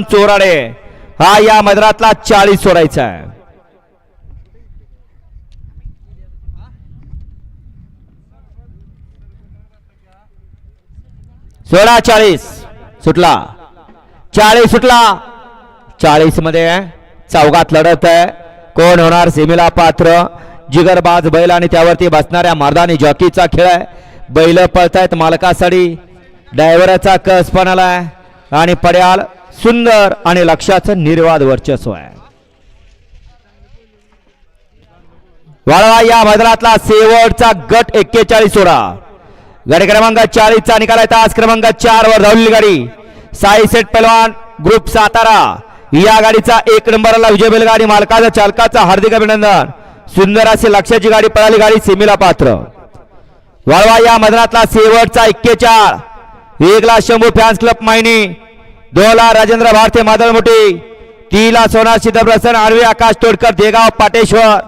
चोराडे हा या मैदानातला चाळीस सोडायचा आहे. सोळा चाळीस सुटला. चाळीस सुटला. चाळीसमध्ये चौघात लढत आहे. कोण होणार? सेमीला पात्र. जिगरबाज बैल आणि त्यावरती बसणाऱ्या मर्दानी जॉकीचा खेळ आहे. बैल पळतायत मालकासाठी. ड्रायव्हरचा कस पण आलाय आणि पड्याल सुंदर आणि लक्षाचं निर्वाद वर्चस्व आहे. वाळवा या मैदानातला शेवटचा गट एक्केचाळीस सोडा गाडी क्रमांक चाळीसचा निकाल आहे तास क्रमांक चार वर धावलेली गाडी. साई सेट पहलवान ग्रुप सातारा. या गाडीचा एक नंबरला विजय बैलगाडी मालकाचा चालकाचा हार्दिक अभिनंदन. सुंदर अशी लक्षाची गाडी पळाली गाडी सीमेला पात्र. वाळवा या मैदानातला शेवटचा एक्केचाळ. एकला शंभू फॅन्स क्लब मायनी. दोला राजेंद्र भारती मादळ मोठी तीला सोनार सिद्धप्रसन्न आर्वी आकाश तोडकर देगाव पाटेश्वर.